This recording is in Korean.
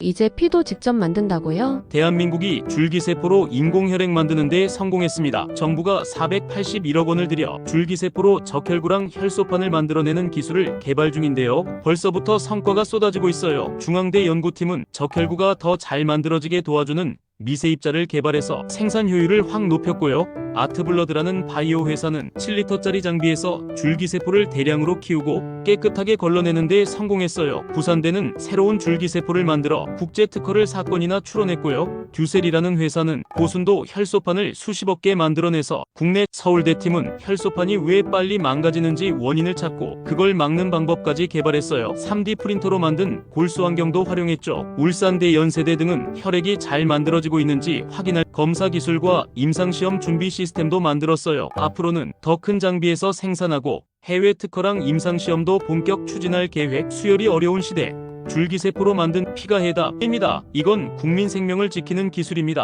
이제 피도 직접 만든다고요? 대한민국이 줄기세포로 인공혈액 만드는 데 성공했습니다. 정부가 481억 원을 들여 줄기세포로 적혈구랑 혈소판을 만들어내는 기술을 개발 중인데요. 벌써부터 성과가 쏟아지고 있어요. 중앙대 연구팀은 적혈구가 더 잘 만들어지게 도와주는 미세 입자를 개발해서 생산 효율을 확 높였고요. 아트블러드라는 바이오 회사는 7리터짜리 장비에서 줄기세포를 대량으로 키우고 깨끗하게 걸러내는 데 성공했어요. 부산대는 새로운 줄기세포를 만들어 국제 특허를 사건이나 출원했고요. 듀셀이라는 회사는 고순도 혈소판을 수십억 개 만들어내서 국내 서울대 팀은 혈소판이 왜 빨리 망가지는지 원인을 찾고 그걸 막는 방법까지 개발했어요. 3D 프린터로 만든 골수 환경도 활용했죠. 울산대 연세대 등은 혈액이 잘 만들어지고 있는지 확인할 검사 기술과 임상시험 준비 시스템도 만들었어요. 앞으로는 더 큰 장비에서 생산하고 해외 특허랑 임상시험도 본격 추진할 계획 수혈이 어려운 시대 줄기세포로 만든 피가 해답입니다. 이건 국민 생명을 지키는 기술입니다.